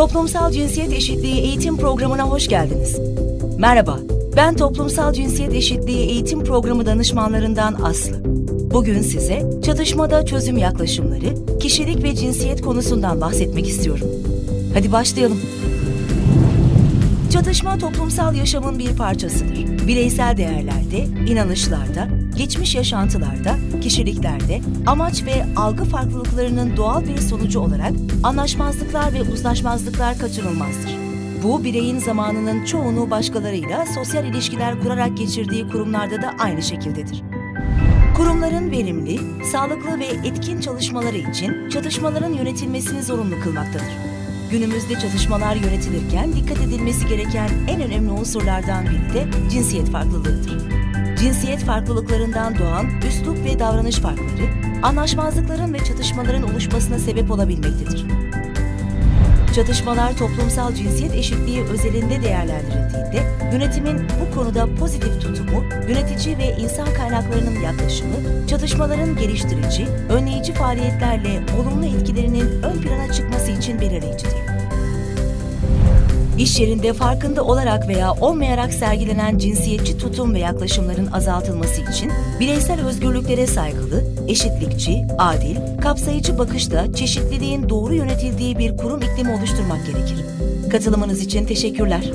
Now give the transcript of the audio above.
Toplumsal Cinsiyet Eşitliği Eğitim Programı'na hoş geldiniz. Merhaba, ben Toplumsal Cinsiyet Eşitliği Eğitim Programı danışmanlarından Aslı. Bugün size çatışmada çözüm yaklaşımları, kişilik ve cinsiyet konusundan bahsetmek istiyorum. Hadi başlayalım. Çatışma toplumsal yaşamın bir parçasıdır. Bireysel değerlerde, inanışlarda, geçmiş yaşantılarda, kişiliklerde, amaç ve algı farklılıklarının doğal bir sonucu olarak anlaşmazlıklar ve uzlaşmazlıklar kaçınılmazdır. Bu bireyin zamanının çoğunu başkalarıyla sosyal ilişkiler kurarak geçirdiği kurumlarda da aynı şekildedir. Kurumların verimli, sağlıklı ve etkin çalışmaları için çatışmaların yönetilmesini zorunlu kılmaktadır. Günümüzde çatışmalar yönetilirken dikkat edilmesi gereken en önemli unsurlardan biri de cinsiyet farklılığıdır. Cinsiyet farklılıklarından doğan üslup ve davranış farkları, anlaşmazlıkların ve çatışmaların oluşmasına sebep olabilmektedir. Çatışmalar toplumsal cinsiyet eşitliği özelinde değerlendirildiğinde yönetimin bu konuda pozitif tutumu, yönetici ve insan kaynaklarının yaklaşımı, çatışmaların geliştirici, önleyici faaliyetlerle olumlu etkilerinin ön plana çıkması için belirleyicidir. İş yerinde farkında olarak veya olmayarak sergilenen cinsiyetçi tutum ve yaklaşımların azaltılması için bireysel özgürlüklere saygılı, eşitlikçi, adil, kapsayıcı bakışla çeşitliliğin doğru yönetildiği bir kurum iklimi oluşturmak gerekir. Katılımınız için teşekkürler.